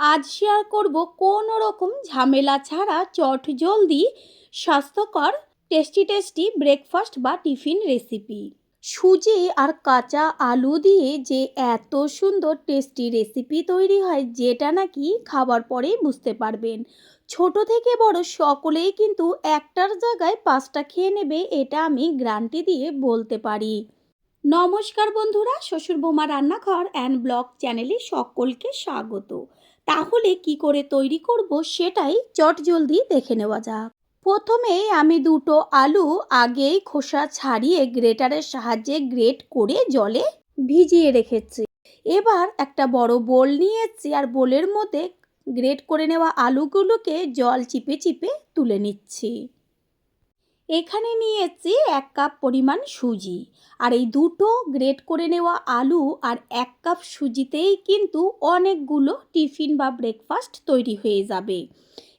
আজ শেয়ার করব কোনো রকম ঝামেলা ছাড়া চট জলদি স্বাস্থ্যকর টেস্টি টেস্টি ব্রেকফাস্ট বা টিফিন রেসিপি সুজি আর কাঁচা আলু দিয়ে যে এত সুন্দর টেস্টি রেসিপি তৈরি হয়, যেটা নাকি খাবার পরেই বুঝতে পারবেন। ছোট থেকে বড় সকলেই কিন্তু একটার জায়গায় পাঁচটা খেয়ে নেবে, এটা আমি গ্রান্টি দিয়ে বলতে পারি। নমস্কার বন্ধুরা শ্বশুর বোমা রান্নাঘর অ্যান্ড ব্লগ চ্যানেলে সকলকে স্বাগত। তাহলে কি করে তৈরি করব সেটাই চট জলদি দেখে নেওয়া যাক। প্রথমে আমি দুটো আলু আগেই খোসা ছাড়িয়ে গ্রেটারের সাহায্যে গ্রেট করে জলে ভিজিয়ে রেখেছি। এবার একটা বড় বোল নিয়েছি আর বোলের মধ্যে গ্রেট করে নেওয়া আলুগুলোকে জল চিপে চিপে তুলে নিচ্ছি। এখানে নিয়েছি এক কাপ পরিমাণ সুজি। আর এই দুটো গ্রেট করে নেওয়া আলু আর এক কাপ সুজিতেই কিন্তু অনেকগুলো টিফিন বা ব্রেকফাস্ট তৈরি হয়ে যাবে।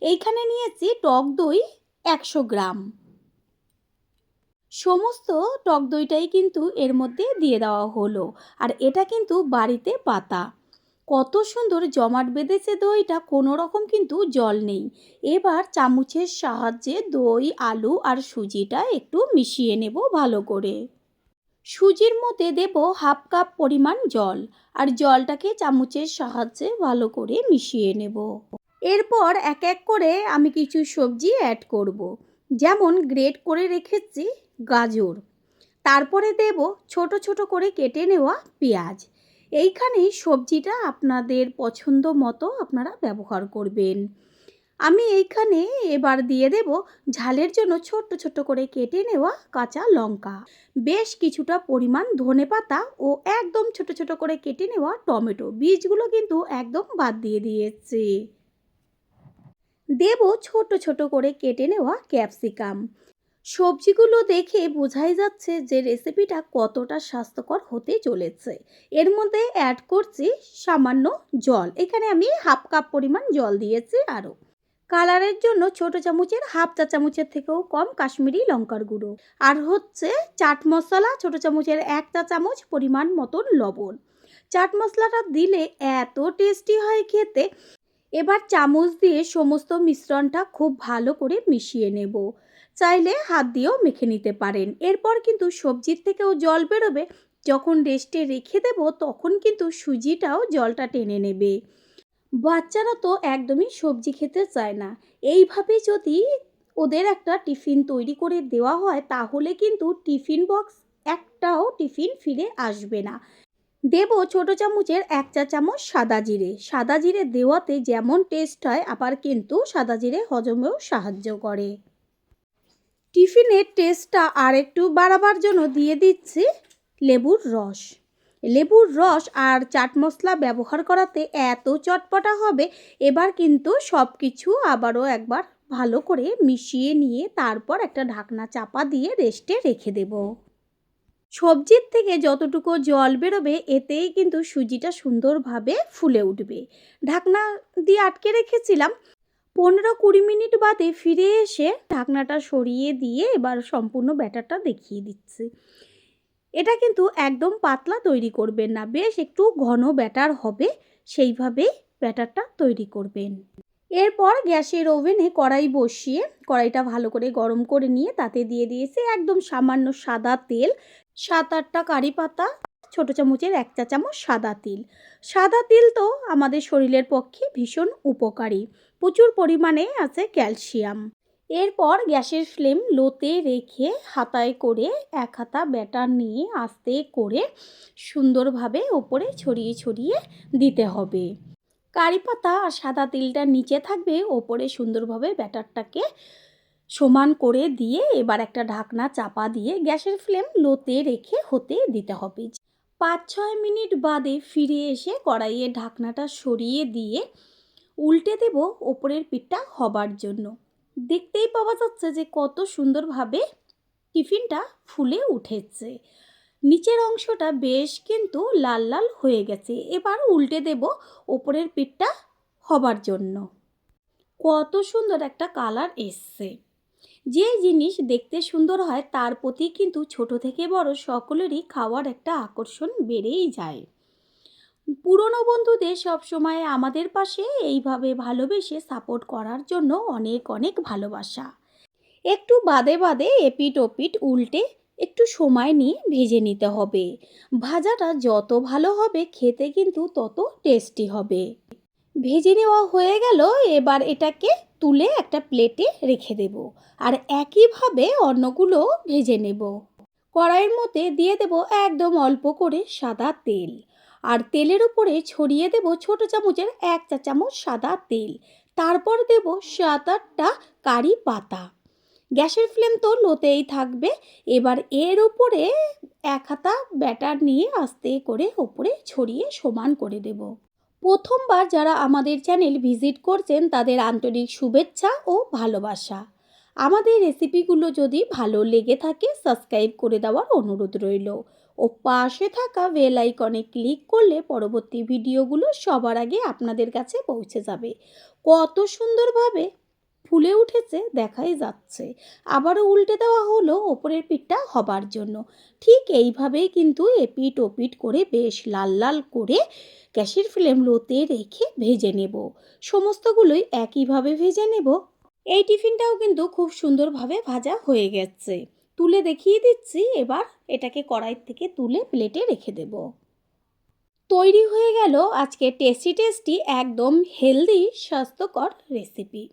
এইখানে নিয়েছি টক দই একশো গ্রাম। সমস্ত টক দইটাই কিন্তু এর মধ্যে দিয়ে দেওয়া হলো। আর এটা কিন্তু বাড়িতে পাতা। কত সুন্দর জমাট বেঁধেছে দইটা কোনো রকম কিন্তু জল নেই। এবার চামচের সাহায্যে দই, আলু আর সুজিটা একটু মিশিয়ে নেব ভালো করে। সুজির মধ্যে দেব হাফ কাপ পরিমাণ জল আর জলটাকে চামচের সাহায্যে ভালো করে মিশিয়ে নেব। এরপর এক এক করে আমি কিছু সবজি অ্যাড করব। যেমন গ্রেট করে রেখেছি গাজর। তারপরে দেব ছোট ছোট করে কেটে নেওয়া পেঁয়াজ। এইখানেই সবজিটা আপনাদের পছন্দ মতো আপনারা ব্যবহার করবেন। আমি এইখানে এবার দিয়ে দেব ঝালের জন্য ছোট্ট ছোট্ট করে কেটে নেওয়া কাঁচা লঙ্কা। বেশ কিছুটা পরিমাণ ধনে পাতা ও একদম ছোট ছোট করে কেটে নেওয়া টমেটো। বীজগুলো কিন্তু একদম বাদ দিয়ে দিয়েছি। দেব ছোট ছোট করে কেটে নেওয়া ক্যাপসিকাম। সবজিগুলো দেখে বোঝাই যাচ্ছে যে রেসিপিটা কতটা স্বাস্থ্যকর হতে চলেছে। এর মধ্যে অ্যাড করছি সামান্য জল। এখানে আমি হাফ কাপ পরিমাণ জল দিয়েছি আরও কালারের জন্য ছোট চামচের হাফ চা চামচের থেকেও কম কাশ্মীরি লঙ্কার গুঁড়ো। আর হচ্ছে চাট মশলা ছোট চামচের এক চা চামচ পরিমাণ মতন লবণ। চাট মশলাটা দিলে এত টেস্টি হয় খেতে। এবার চামচ দিয়ে সমস্ত মিশ্রণটা খুব ভালো করে মিশিয়ে নেব। চাইলে হাত দিয়েও মেখে নিতে পারেন। এরপর কিন্তু সবজির থেকেও জল বেরোবে। যখন রেস্টে রেখে দেব, তখন কিন্তু সুজিটাও জলটা টেনে নেবে। বাচ্চারা তো একদমই সবজি খেতে চায় না। এইভাবে যদি ওদের একটা টিফিন তৈরি করে দেওয়া হয়, তাহলে কিন্তু টিফিন বক্স একটাও টিফিন ফিরে আসবে না। দেব ছোট চামচের এক চা চামচ সাদা জিরে। সাদা জিরে দেওয়াতে যেমন টেস্ট হয়, আবার কিন্তু সাদা জিরে হজমেও সাহায্য করে। টিফিনের টেস্টটা আর একটু বাড়াবার জন্য দিয়ে দিচ্ছি লেবুর রস। লেবুর রস আর চাট মশলা ব্যবহার করাতে এত চটপটা হবে, এবার কিন্তু সব কিছু আবারও একবার ভালো করে মিশিয়ে নিয়ে তারপর একটা ঢাকনা চাপা দিয়ে রেস্টে রেখে দেব। সবজির থেকে যতটুকু জল বেরোবে, এতেই কিন্তু সুজিটা সুন্দরভাবে ফুলে উঠবে। ঢাকনা দিয়ে আটকে রেখেছিলাম পনেরো কুড়ি মিনিট বাদে ফিরে এসে ঢাকনাটা সরিয়ে দিয়ে এবার সম্পূর্ণ ব্যাটারটা দেখিয়ে দিচ্ছি। এটা কিন্তু একদম পাতলা তৈরি করবেন না, বেশ একটু ঘন ব্যাটার হবে, সেইভাবেই ব্যাটারটা তৈরি করবেন। এরপর গ্যাসের ওভেনে কড়াই বসিয়ে, কড়াইটা ভালো করে গরম করে নিয়ে তাতে দিয়ে দিয়েছি একদম সামান্য সাদা তেল, সাত আটটা কারি পাতা ছোট চামচের এক চা চামচ সাদা তিল। সাদা তিল তো আমাদের শরীরের পক্ষে ভীষণ উপকারী। প্রচুর পরিমাণে আছে ক্যালসিয়াম। এরপর গ্যাসের ফ্লেম লোতে রেখে হাতায় করে এক হাতা ব্যাটার নিয়ে আস্তে করে সুন্দরভাবে ওপরে ছড়িয়ে ছড়িয়ে দিতে হবে। কারি পাতা আর সাদা তিলটা নিচে থাকবে, ওপরে সুন্দরভাবে ব্যাটারটাকে সমান করে দিয়ে এবার একটা ঢাকনা চাপা দিয়ে গ্যাসের ফ্লেম লোতে রেখে হতে দিতে হবে। পাঁচ ছয় মিনিট বাদে ফিরে এসে কড়াইয়ে ঢাকনাটা সরিয়ে দিয়ে উল্টে দেব ওপরের পিঠটা হবার জন্য। দেখতেই পাওয়া যাচ্ছে যে কত সুন্দরভাবে টিফিনটা ফুলে উঠেছে। নিচের অংশটা বেশ কিন্তু লাল লাল হয়ে গেছে। এবার উল্টে দেব ওপরের পিঠটা হবার জন্য। কত সুন্দর একটা কালার এসছে। যে জিনিস দেখতে সুন্দর হয়, তার প্রতি কিন্তু ছোট থেকে বড় সকলেরই খাওয়ার একটা আকর্ষণ বেড়েই যায়। পুরনো বন্ধুদের সবসময় আমাদের পাশে এইভাবে ভালোবেসে সাপোর্ট করার জন্য অনেক অনেক ভালোবাসা। একটু বাদে বাদে এপিট ওপিট উল্টে একটু সময় নিয়ে ভেজে নিতে হবে। ভাজাটা যত ভালো হবে, খেতে কিন্তু তত টেস্টি হবে। ভেজে নেওয়া হয়ে গেল, এবার এটাকে তুলে একটা প্লেটে রেখে দেব। আর একইভাবে অন্যগুলো ভেজে নেব। কড়াইয়ের মধ্যে দিয়ে দেব একদম অল্প করে সাদা তেল। আর তেলের উপরে ছড়িয়ে দেব ছোট চামচের এক চা চামচ সাদা তেল। তারপর দেব সাত আটটা কারি পাতা। গ্যাসের ফ্লেম তো লোতেই থাকবে, এবার এর উপরে এক হাতা ব্যাটার নিয়ে আস্তে করে ওপরে ছড়িয়ে সমান করে দেব। প্রথমবার যারা আমাদের চ্যানেল ভিজিট করছেন তাদের আন্তরিক শুভেচ্ছা ও ভালোবাসা। আমাদের রেসিপিগুলো যদি ভালো লেগে থাকে, সাবস্ক্রাইব করে দেওয়ার অনুরোধ রইল। ও পাশে থাকা বেল আইকনে ক্লিক করলে পরবর্তী ভিডিওগুলো সবার আগে আপনাদের কাছে পৌঁছে যাবে। কত সুন্দরভাবে ফুলে উঠেছে, দেখাই যাচ্ছে। আবারও উল্টে দেওয়া হলো ওপরের পিঠটা হবার জন্য। ঠিক এইভাবেই কিন্তু এপিট ওপিট করে বেশ লাল লাল করে গ্যাসের ফ্লেম লোতে রেখে ভেজে নেব। সমস্তগুলোই একইভাবে ভেজে নেব। এই টিফিনটাও কিন্তু খুব সুন্দরভাবে ভাজা হয়ে গেছে। তুলে দেখিয়ে দিচ্ছি, এবার এটাকে কড়াই থেকে তুলে প্লেটে রেখে দেব। তৈরি হয়ে গেল আজকে টেস্টি টেস্টি, একদম হেলদি, স্বাস্থ্যকর রেসিপি।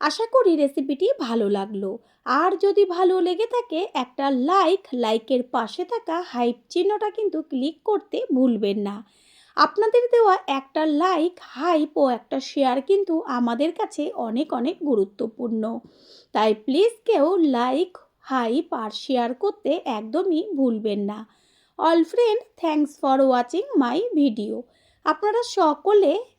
আশা করি রেসিপিটি ভালো লাগল। আর যদি ভালো লেগে থাকে, একটা লাইক লাইকের পাশে থাকা হাইপ চিহ্নটা কিন্তু ক্লিক করতে ভুলবেন না। আপনাদের দেওয়া একটা লাইক হাইপ ও একটা শেয়ার কিন্তু আমাদের কাছে অনেক অনেক গুরুত্বপূর্ণ। তাই প্লিজ কেউ লাইক হাইপ আর শেয়ার করতে একদমই ভুলবেন না। All friend thanks for watching my video আপনারা সকলে